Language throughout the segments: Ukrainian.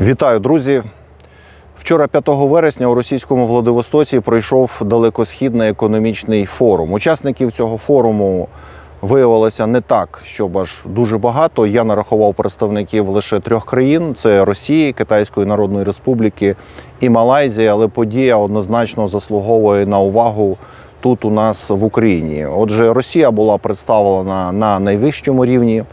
Вітаю, друзі! Вчора, 5 вересня, у російському Владивостоці пройшов далекосхідний економічний форум. Учасників цього форуму виявилося не так, щоб аж дуже багато. Я нарахував представників лише трьох країн: це Росії, Китайської Народної Республіки і Малайзія. Але подія однозначно заслуговує на увагу тут у нас в Україні. Отже, Росія була представлена на найвищому рівні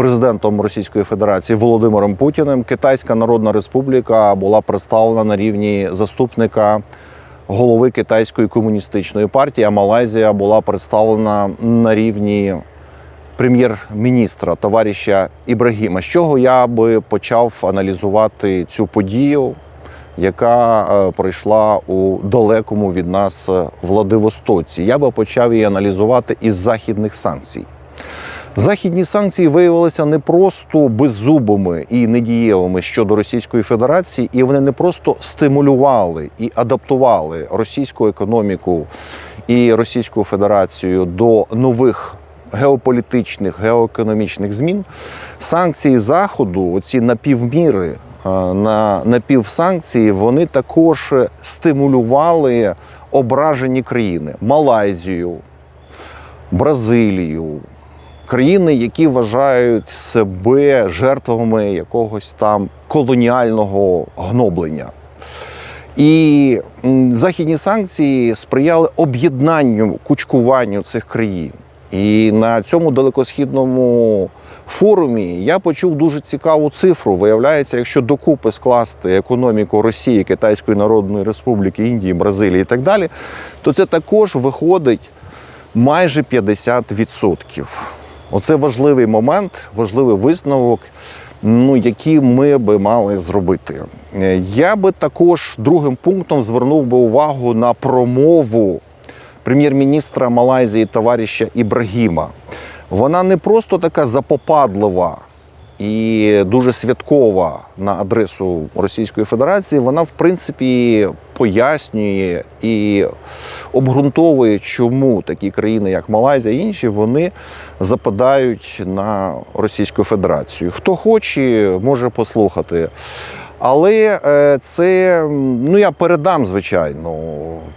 президентом Російської Федерації Володимиром Путіним. Китайська Народна Республіка була представлена на рівні заступника голови Китайської комуністичної партії. А Малайзія була представлена на рівні прем'єр-міністра товариша Ібрагіма. З чого я би почав аналізувати цю подію, яка е, пройшла у далекому від нас е, Владивостоці? Я би почав її аналізувати із західних санкцій. Західні санкції виявилися не просто беззубими і недієвими щодо Російської Федерації, і вони не просто стимулювали і адаптували російську економіку і Російську Федерацію до нових геополітичних, геоекономічних змін. Санкції Заходу, оці напівміри, е, на напівсанкції, вони також стимулювали ображені країни Малайзію, Бразилію країни, які вважають себе жертвами якогось там колоніального гноблення. І західні санкції сприяли об'єднанню, кучкуванню цих країн. І на цьому далекосхідному форумі я почув дуже цікаву цифру. Виявляється, якщо докупи скласти економіку Росії, Китайської Народної Республіки, Індії, Бразилії і так далі, то це також виходить майже 50%. Оце важливий момент, важливий висновок, ну, який ми би мали зробити. Е, Я би також другим пунктом звернув би увагу на промову прем'єр-міністра Малайзії товариша Ібрагіма. Вона не просто така запопадлива і дуже святкова на адресу Російської Федерації, вона в принципі пояснює і обґрунтовує, чому такі країни, як Малайзія і інші, вони западають на Російську Федерацію. Хто хоче, може послухати. Але е, це ну я передам, звичайно,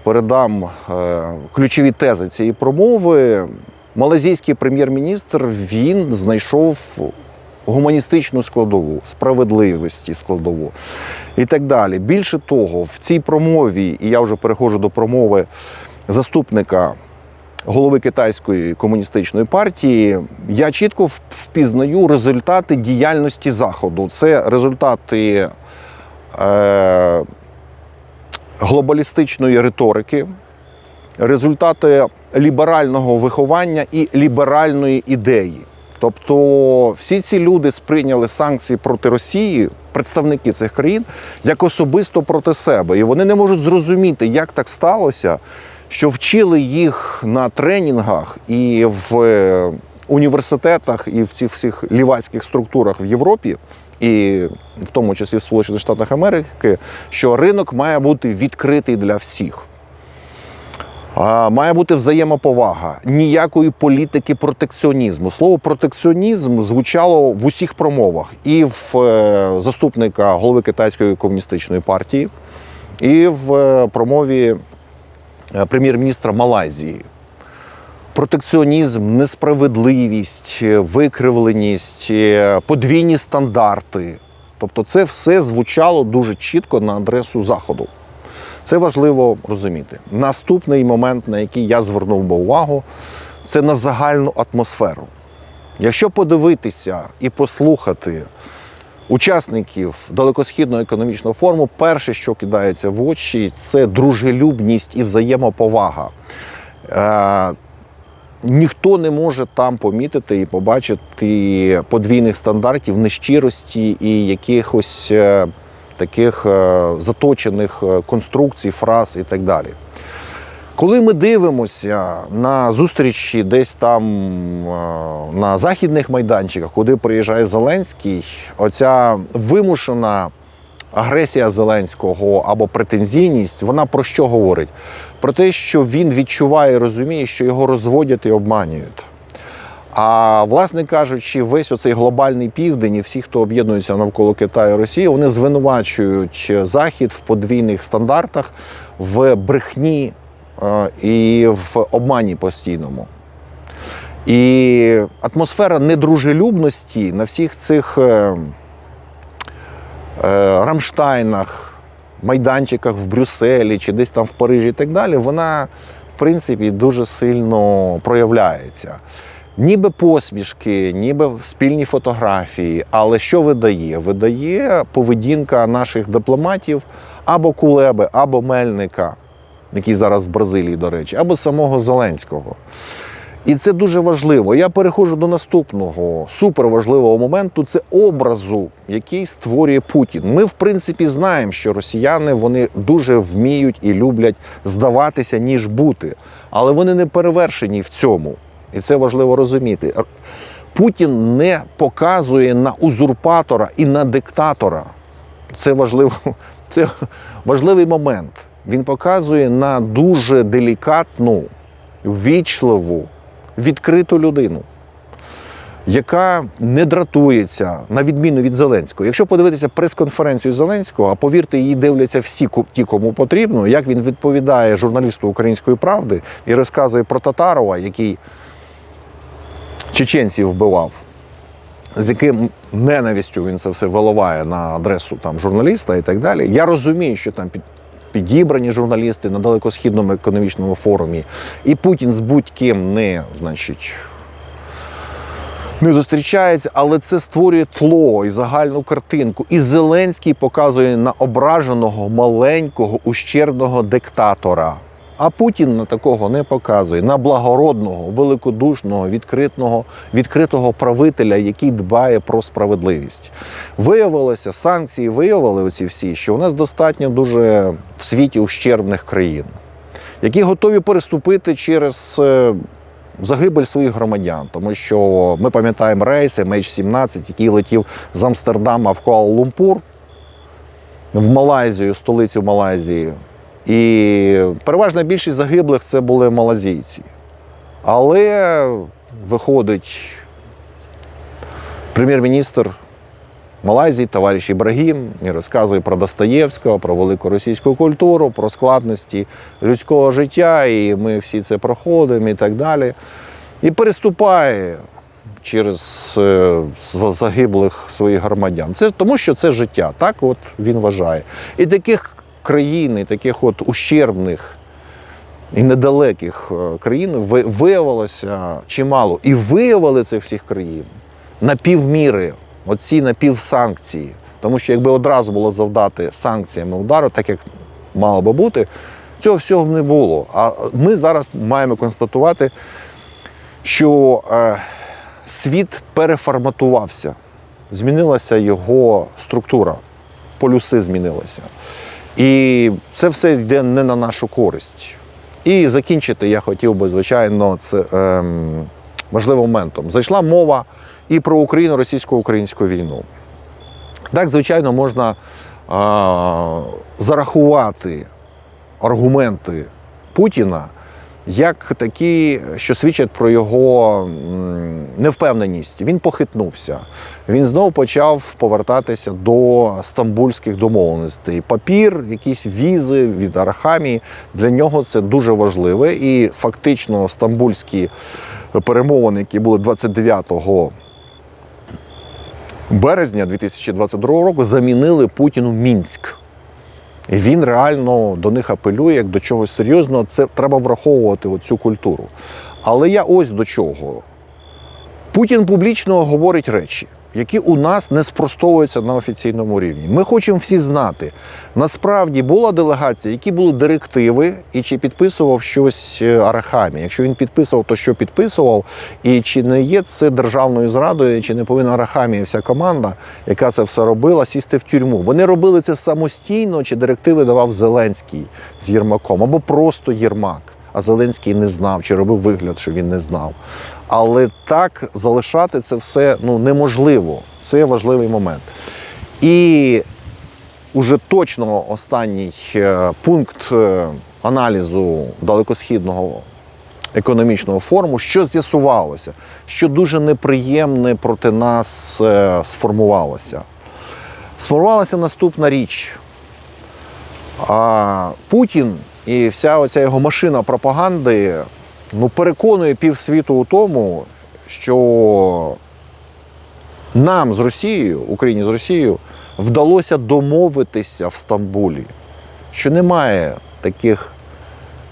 передам е, ключові тези цієї промови. Малазійський прем'єр-міністр він знайшов гуманістичну складову, справедливості складову і так далі. Більше того, в цій промові, і я вже переходжу до промови заступника голови Китайської комуністичної партії, я чітко впізнаю результати діяльності Заходу. Це результати е, глобалістичної риторики, результати ліберального виховання і ліберальної ідеї. Тобто всі ці люди сприйняли санкції проти Росії, представники цих країн, як особисто проти себе. І вони не можуть зрозуміти, як так сталося, що вчили їх на тренінгах і в е, університетах, і в цих всіх лівацьких структурах в Європі, і в тому числі в Сполучених Штатах Америки, що ринок має бути відкритий для всіх. Має бути взаємоповага, ніякої політики протекціонізму. Слово протекціонізм звучало в усіх промовах, і в е, заступника голови Китайської комуністичної партії, і в е, промові е, прем'єр-міністра Малайзії. Протекціонізм, несправедливість, викривленість, подвійні стандарти. Тобто, це все звучало дуже чітко на адресу Заходу. Це важливо розуміти. Наступний момент, на який я звернув би увагу, це на загальну атмосферу. Якщо подивитися і послухати учасників далекосхідного економічного форуму, перше, що кидається в очі, це дружелюбність і взаємоповага. Е, Ніхто не може там помітити і побачити подвійних стандартів, нещирості і якихось е, таких е, заточених е, конструкцій, фраз і так далі. Коли ми дивимося на зустрічі десь там е, на західних майданчиках, куди приїжджає Зеленський, оця вимушена агресія Зеленського або претензійність, вона про що говорить? Про те, що він відчуває і розуміє, що його розводять і обманюють. А власне кажучи, весь оцей глобальний південь і всі, хто об'єднується навколо Китаю і Росії, вони звинувачують Захід в подвійних стандартах, в брехні е, і в обмані постійному. І атмосфера недружелюбності на всіх цих е, е, Рамштайнах, майданчиках в Брюсселі чи десь там в Парижі і так далі, вона в принципі дуже сильно проявляється. Ніби посмішки, ніби спільні фотографії. Але що видає? Видає поведінка наших дипломатів або Кулеби, або Мельника, який зараз в Бразилії, до речі, або самого Зеленського. І це дуже важливо. Я переходжу до наступного суперважливого моменту це образу, який створює Путін. Ми, в принципі, знаємо, що росіяни вони дуже вміють і люблять здаватися, ніж бути. Але вони не перевершені в цьому. І це важливо розуміти. Путін не показує на узурпатора і на диктатора. Це важливо, це важливий момент. Він показує на дуже делікатну, ввічливу, відкриту людину, яка не дратується, на відміну від Зеленського. Якщо подивитися прес-конференцію Зеленського, а повірте, її дивляться всі ті, кому потрібно, як він відповідає журналісту Української правди і розказує про Татарова, який чеченців вбивав. З яким ненавистю він це все виливає на адресу там журналіста і так далі. Я розумію, що там під, підібрані журналісти на далекосхідному економічному форумі, і Путін з будь-ким не, значить, не зустрічається, але це створює тло і загальну картинку. І Зеленський показує на ображеного маленького ущербного диктатора. А Путін на такого не показує на благородного, великодушного, відкритого, відкритого правителя, який дбає про справедливість. Виявилося, санкції виявили оці всі, що у нас достатньо дуже в світі ущербних країн, які готові переступити через е, загибель своїх громадян, тому що ми пам'ятаємо рейс MH17, який летів з Амстердама в Куала-Лумпур в Малайзію, столицю Малайзії. І переважна більшість загиблих це були малазійці. Але виходить прем'єр-міністр Малайзії, товариш Ібрагім, і розказує про Достоєвського, про велику російську культуру, про складності людського життя, і ми всі це проходимо і так далі. І переступає через е, загиблих своїх громадян. Це тому, що це життя. Так от він вважає. І таких країн, і таких от ущербних і недалеких е, країн виявилося чимало. І виявили цих всіх країн на півміри, оці напівсанкції. Тому що якби одразу було завдати санкціями удару, так як мало би бути, цього всього б не було. А ми зараз маємо констатувати, що е, світ переформатувався, змінилася його структура, полюси змінилися. І це все йде не на нашу користь. І закінчити я хотів би, звичайно, це ем, важливим моментом. Зайшла мова і про Україну, російсько-українську війну. Так, звичайно, можна а, зарахувати аргументи Путіна як такі, що свідчать про його невпевненість. Він похитнувся. Він знову почав повертатися до стамбульських домовленостей. Папір, якісь візи від Арахамії для нього це дуже важливе. І фактично стамбульські перемовини, які були 29 березня 2022 року, замінили Путіну Мінськ. І він реально до них апелює як до чогось серйозного. Це треба враховувати цю культуру. Але я ось до чого. Путін публічно говорить речі, які у нас не спростовуються на офіційному рівні. Ми хочемо всі знати, насправді була делегація, які були директиви, і чи підписував щось е, Арахамі. Якщо він підписував, то що підписував, і чи не є це державною зрадою, чи не повинна Арахамі вся команда, яка це все робила, сісти в тюрму. Вони робили це самостійно, чи директиви давав Зеленський з Єрмаком, або просто Єрмак. А Зеленський не знав, чи робив вигляд, що він не знав. Але так залишати це все ну, неможливо. Це важливий момент. І уже точно останній е, пункт е, аналізу далекосхідного економічного форуму, що з'ясувалося, що дуже неприємне проти нас е, сформувалося. Сформувалася наступна річ. А Путін і вся оця його машина пропаганди ну, переконує півсвіту у тому, що нам з Росією, Україні з Росією, вдалося домовитися в Стамбулі, що немає таких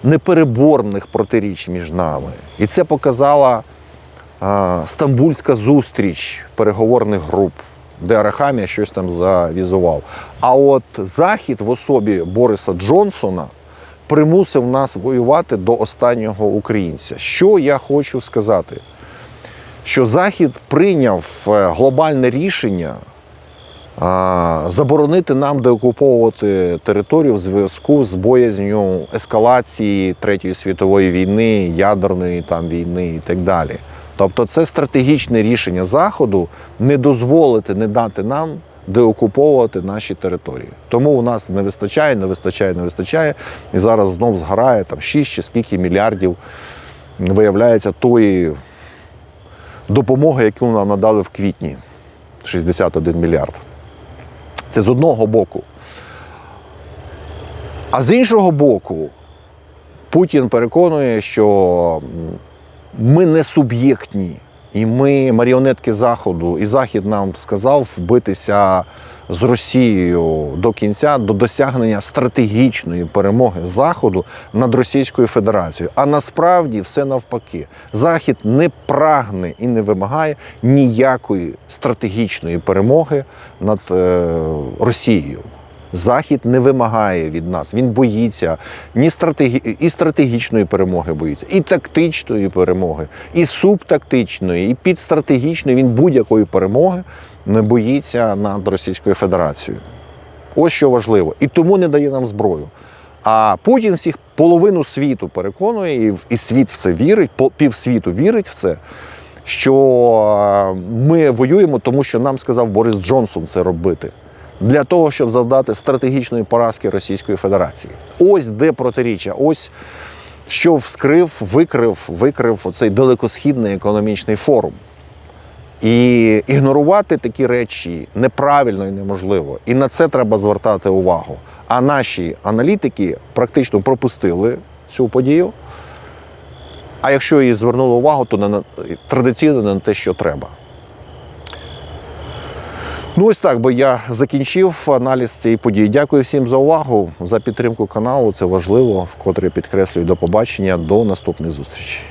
непереборних протиріч між нами. І це показала а, стамбульська зустріч переговорних груп, де Арахамія щось там завізував. А от Захід в особі Бориса Джонсона примусив нас воювати до останнього українця. Що я хочу сказати? Що Захід прийняв е, глобальне рішення заборонити нам деокуповувати територію в зв'язку з боязнью ескалації Третьої світової війни, ядерної там війни і так далі. Тобто це стратегічне рішення Заходу не дозволити, не дати нам деокуповувати наші території. Тому у нас не вистачає, не вистачає, не вистачає. І зараз знов згорає там 6 чи скільки мільярдів виявляється тої допомоги, яку нам надали в квітні 61 мільярд. Це з одного боку. А з іншого боку, Путін переконує, що ми не суб'єктні, і ми маріонетки Заходу, і Захід нам сказав вбитися з Росією до кінця, до досягнення стратегічної перемоги Заходу над Російською Федерацією. А насправді все навпаки. Захід не прагне і не вимагає ніякої стратегічної перемоги над е, Росією. Захід не вимагає від нас. Він боїться ні стратегі... і стратегічної перемоги боїться, і тактичної перемоги, і субтактичної, і підстратегічної. Він будь-якої перемоги не боїться над Російською Федерацією. Ось що важливо. І тому не дає нам зброю. А Путін всіх половину світу переконує, і, і світ в це вірить, півсвіту вірить в це. Що е, ми воюємо, тому що нам сказав Борис Джонсон це робити для того, щоб завдати стратегічної поразки Російської Федерації. Ось де протиріччя, ось що вскрив, викрив, викрив оцей далекосхідний економічний форум. І ігнорувати такі речі неправильно і неможливо. І на це треба звертати увагу. А наші аналітики практично пропустили цю подію. А якщо її звернули увагу, то не на, традиційно не на те, що треба. Ну, ось так би я закінчив аналіз цієї події. Дякую всім за увагу, за підтримку каналу. Це важливо. Вкотре підкреслюю до побачення. До наступних зустрічей.